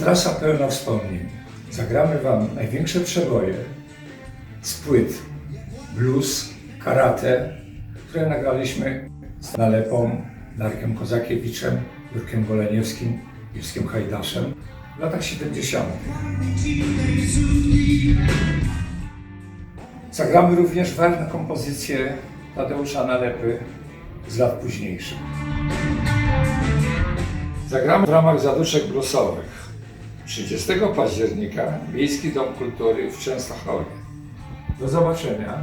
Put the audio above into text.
Trasa pełna wspomnień. Zagramy Wam największe przeboje z płyt blues, karate, które nagraliśmy z Nalepą, Darkiem Kozakiewiczem, Jurkiem Goleniewskim, Juskiem Hajdaszem w latach 70. Zagramy również ważne kompozycje Tadeusza Nalepy z lat późniejszych. Zagramy w ramach zaduszek bluesowych. 30 października Miejski Dom Kultury w Częstochowie. Do zobaczenia.